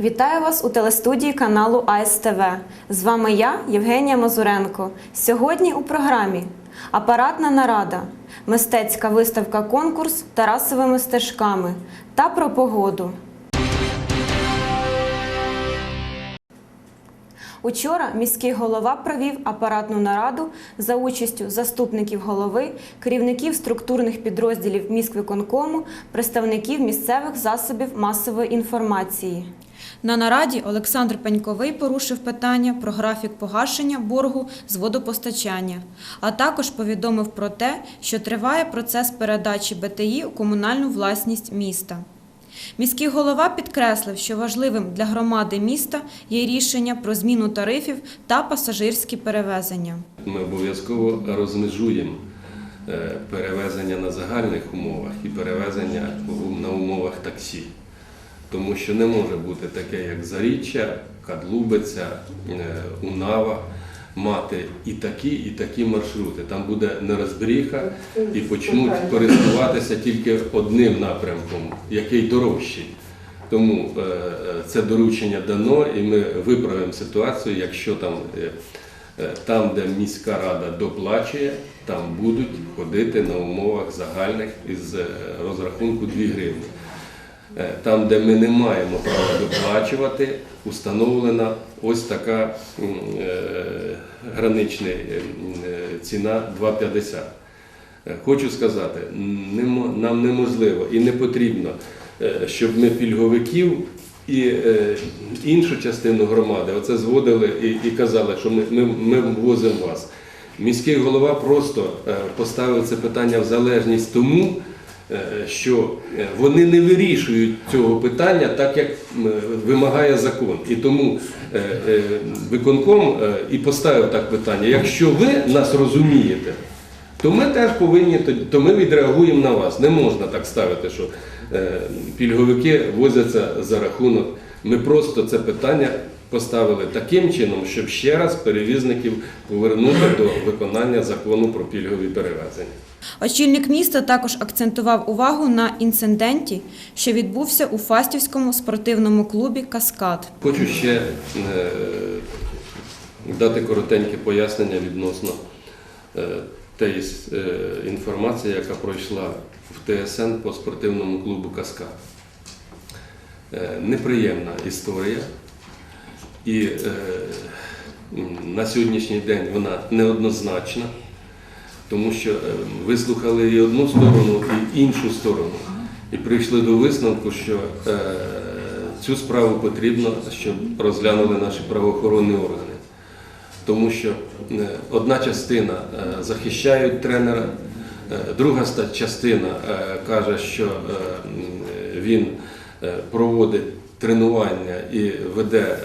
Вітаю вас у телестудії каналу АСТВ. З вами я, Євгенія Мазуренко. Сьогодні у програмі Апаратна нарада, мистецька виставка конкурс Тарасовими стежками та про погоду. Учора міський голова провів апаратну нараду за участю заступників голови, керівників структурних підрозділів міськвиконкому, представників місцевих засобів масової інформації. На нараді Олександр Пеньковий порушив питання про графік погашення боргу з водопостачання, а також повідомив про те, що триває процес передачі БТІ у комунальну власність міста. Міський голова підкреслив, що важливим для громади міста є рішення про зміну тарифів та пасажирські перевезення. Ми обов'язково розмежуємо е, перевезення на загальних умовах і перевезення на умовах таксі. Тому що не може бути таке, як Заріччя, Кадлубиця, е, Унава, мати і такі, і такі маршрути. Там буде нерозбріха і почнуть користуватися тільки одним напрямком, який дорожчий. Тому е, е, це доручення дано, і ми виправимо ситуацію, якщо там, е, там, де міська рада доплачує, там будуть ходити на умовах загальних із розрахунку 2 гривні. Е, Там, де ми не маємо права доплачувати, установлена ось така е, гранична е, ціна 2,50. Е, Хочу сказати, нам неможливо і не потрібно, щоб ми пільговиків і іншу частину громади оце зводили і, і казали, що ми, ми, ми возимо вас. Міський голова просто поставив це питання в залежність тому, що е, вони не вирішують цього питання так, як вимагає закон. І тому е, е, виконком е, і поставив так питання: якщо ви нас розумієте, то ми теж повинні то ми відреагуємо на вас. Не можна так ставити, що е, пільговики возяться за рахунок. Ми просто це питання поставили таким чином, щоб ще раз перевізників повернути до виконання закону про пільгові перевезення. Очільник міста також акцентував увагу на інциденті, що відбувся у Фастівському спортивному клубі Каскад. Хочу ще е, дати коротеньке пояснення відносно е, тієї е, інформації, яка пройшла в ТСН по спортивному клубу Каскад. Неприємна історія, і на сьогоднішній день вона неоднозначна, тому що е, вислухали і одну сторону, і іншу сторону, і прийшли до висновку, що е, цю справу потрібно, щоб розглянули наші правоохоронні органи. Тому що е, одна частина захищають тренера, друга частина каже, що він проводить тренування і веде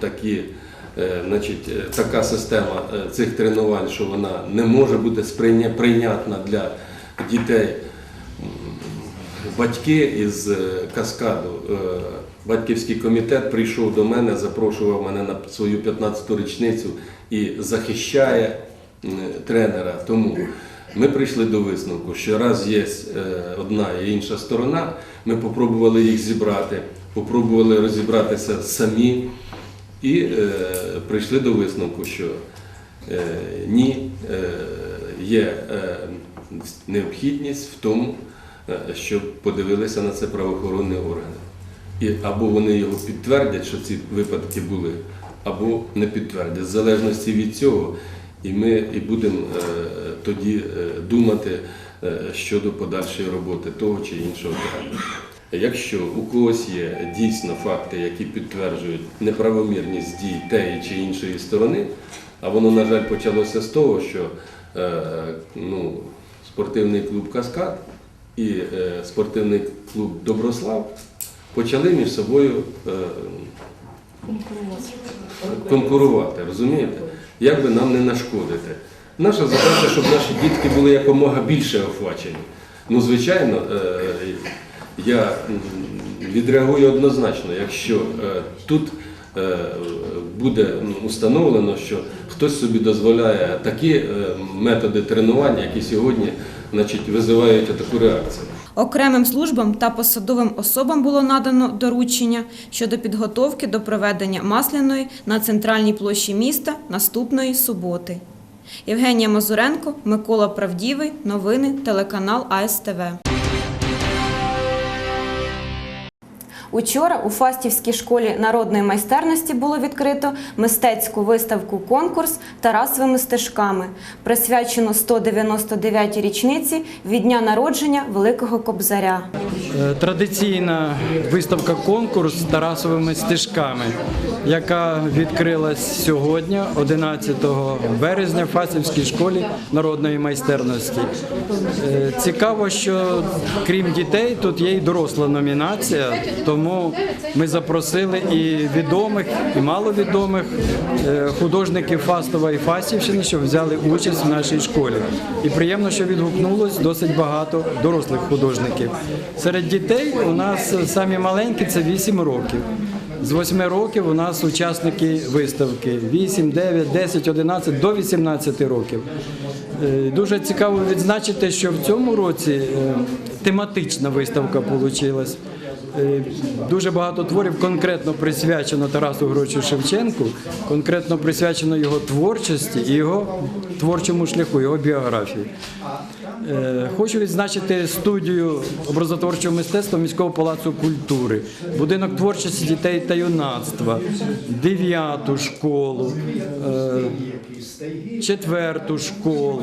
такі, значить, е, така система е, цих тренувань, що вона не може бути прийнятна для дітей батьки із е, каскаду, е, батьківський комітет прийшов до мене, запрошував мене на свою 15-ту річницю і захищає тренера. Тому ми прийшли до висновку, що раз є е, одна і інша сторона, ми попробували їх зібрати, попробували розібратися самі і е, прийшли до висновку, що е, ні, е, є е, необхідність в тому, е, щоб подивилися на це правоохоронні органи. І або вони його підтвердять, що ці випадки були, або не підтвердять. В залежності від цього, і ми і будемо е, тоді е, думати е, щодо подальшої роботи того чи іншого тренера. Якщо у когось є дійсно факти, які підтверджують неправомірність дій тієї чи іншої сторони, а воно, на жаль, почалося з того, що е, ну, спортивний клуб Каскад і е, спортивний клуб Доброслав почали між собою е, конкурувати, розумієте? Як би нам не нашкодити. Наша задача, щоб наші дітки були якомога більше охвачені. Ну, звичайно, я відреагую однозначно, якщо е, тут е, буде установлено, що хтось собі дозволяє такі е, методи тренування, які сьогодні значить, визивають таку реакцію. Окремим службам та посадовим особам було надано доручення щодо підготовки до проведення масляної на центральній площі міста наступної суботи. Євгенія Мазуренко, Микола Правдівий. Новини телеканал АСТВ. Учора у Фастівській школі народної майстерності було відкрито мистецьку виставку конкурс Тарасовими стежками, присвячену 199-й річниці від дня народження Великого Кобзаря. Е, Традиційна виставка конкурс Тарасовими стежками, яка відкрилась сьогодні, 11 березня, в Фасівській школі народної майстерності. Е, Цікаво, що крім дітей, тут є і доросла номінація, тому ми запросили і відомих, і маловідомих е, художників Фастова і Фастівщини, що взяли участь в нашій школі. І приємно, що відгукнулось досить багато дорослих художників. Серед дітей у нас самі маленькі це 8 років. З 8 років у нас учасники виставки 8, 9, 10, 11 до 18 років. Е, Дуже цікаво відзначити, що в цьому році е, тематична виставка вийшла. Дуже багато творів конкретно присвячено Тарасу Грочу Шевченку, конкретно присвячено його творчості і його творчому шляху, його біографії. Е, Хочу відзначити студію образотворчого мистецтва міського палацу культури, будинок творчості дітей та юнацтва, дев'яту школу, е, четверту школу,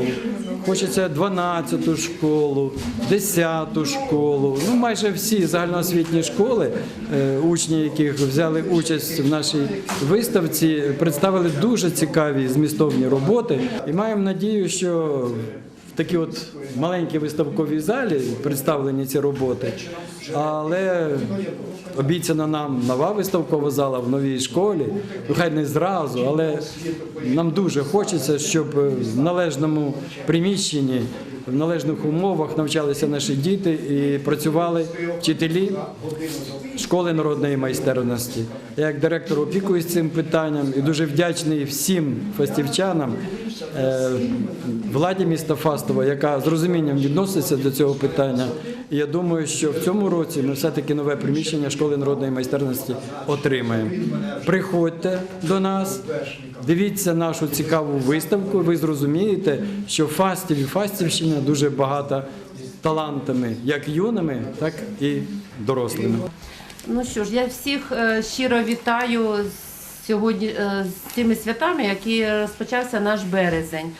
хочеться дванадцяту школу, десяту школу. Ну майже всі загальноосвітні школи, е, учні яких взяли участь в нашій виставці, представили дуже цікаві змістовні роботи. І маємо надію, що в такій от маленькій виставковій залі представлені ці роботи, але обіцяна нам нова виставкова зала в новій школі. Ну, хай не зразу, але нам дуже хочеться, щоб в належному приміщенні, в належних умовах навчалися наші діти і працювали вчителі школи народної майстерності. Я як директор опікуюсь цим питанням і дуже вдячний всім фастівчанам, владі міста Фастова, яка з розумінням відноситься до цього питання. І я думаю, що в цьому році ми все-таки нове приміщення школи народної майстерності отримаємо. Приходьте до нас, дивіться нашу цікаву виставку. Ви зрозумієте, що Фастів і Фастівщина дуже багата талантами, як юними, так і дорослими. Ну що ж, я всіх е, щиро вітаю з сьогодні е, з цими святами, які розпочався наш березень.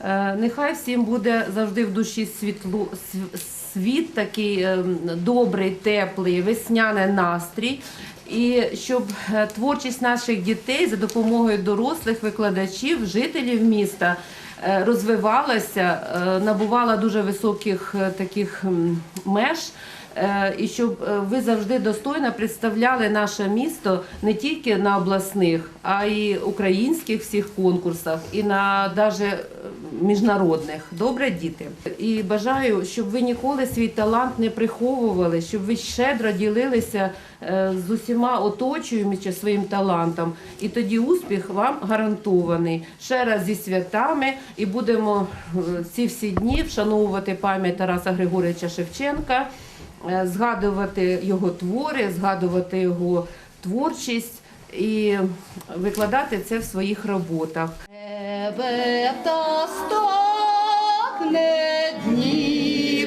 Е, Нехай всім буде завжди в душі світлу, св- світ такий е, добрий, теплий, весняний настрій. І щоб творчість наших дітей за допомогою дорослих викладачів, жителів міста розвивалася, набувала дуже високих таких меж. Е, і щоб е, ви завжди достойно представляли наше місто не тільки на обласних, а й українських всіх конкурсах, і на навіть міжнародних. Добре, діти. І бажаю, щоб ви ніколи свій талант не приховували, щоб ви щедро ділилися е, з усіма оточуючи своїм талантом. І тоді успіх вам гарантований. Ще раз зі святами і будемо е, ці всі дні вшановувати пам'ять Тараса Григоровича Шевченка е, згадувати його твори, згадувати його творчість і викладати це в своїх роботах. Тебе та стокне дні.